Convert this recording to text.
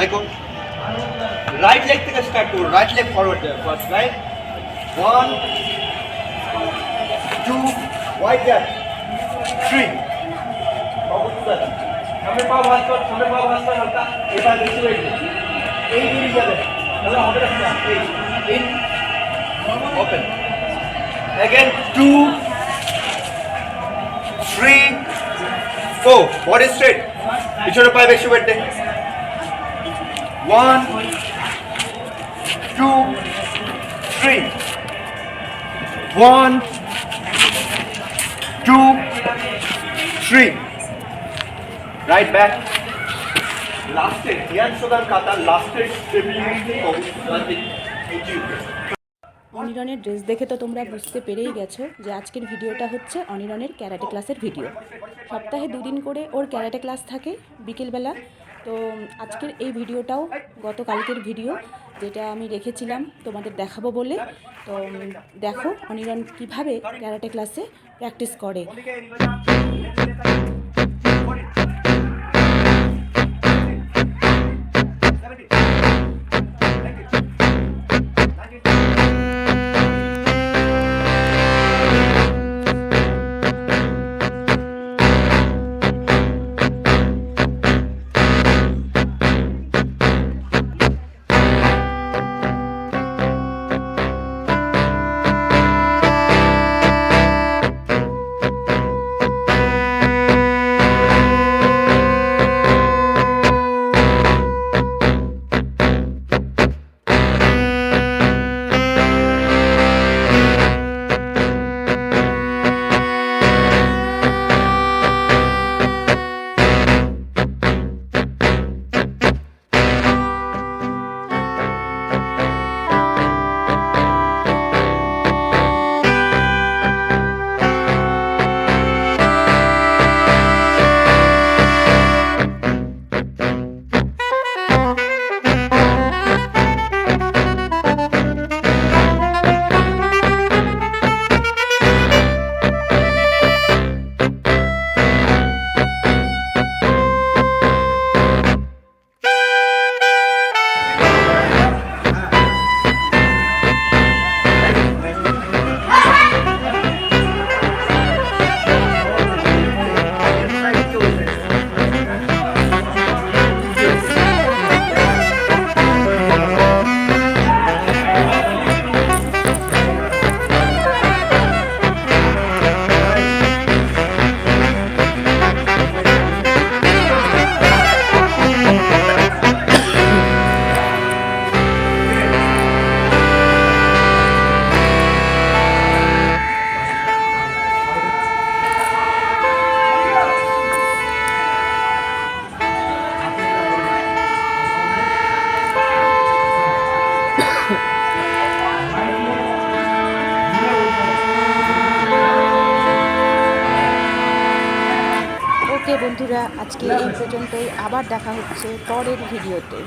দেখো right leg থেকে start করো রাইট লেগ ফরওয়ার্ড দেয় first right one two wide gap three সামনে পা ভাঁজ কর সামনে পা ভাঁজ কর হালকা এবার বেশি ওয়েট এই বেরিয়ে যাবে। তাহলে হবে না এই in open again two three four. Body straight. পিছনে পায়ে বেশি ওয়েট দে। One, two, three. One, two, three. Right back. লাস্টে ধ্যান সোদার কাতা লাস্টে স্টেবিলিটি অবস্থা অনিরনের ড্রেস দেখে তো তোমরা বুঝতে পেরেই গেছো যে আজকের ভিডিওটা হচ্ছে অনিরনের ক্যারাটে ক্লাসের ভিডিও। সপ্তাহে দুদিন করে ওর ক্যারাটে ক্লাস থাকে, বিকেলবেলা তো আজকের এই ভিডিওটাও গতকালকের ভিডিও, যেটা আমি রেখেছিলাম তোমাদের দেখাবো বলে। তো দেখো অনিরন কীভাবে ক্যারাটে ক্লাসে প্র্যাকটিস করে। বন্ধুরা আজকে এই পর্যন্তই। আবার দেখা হচ্ছে পরের ভিডিওতে।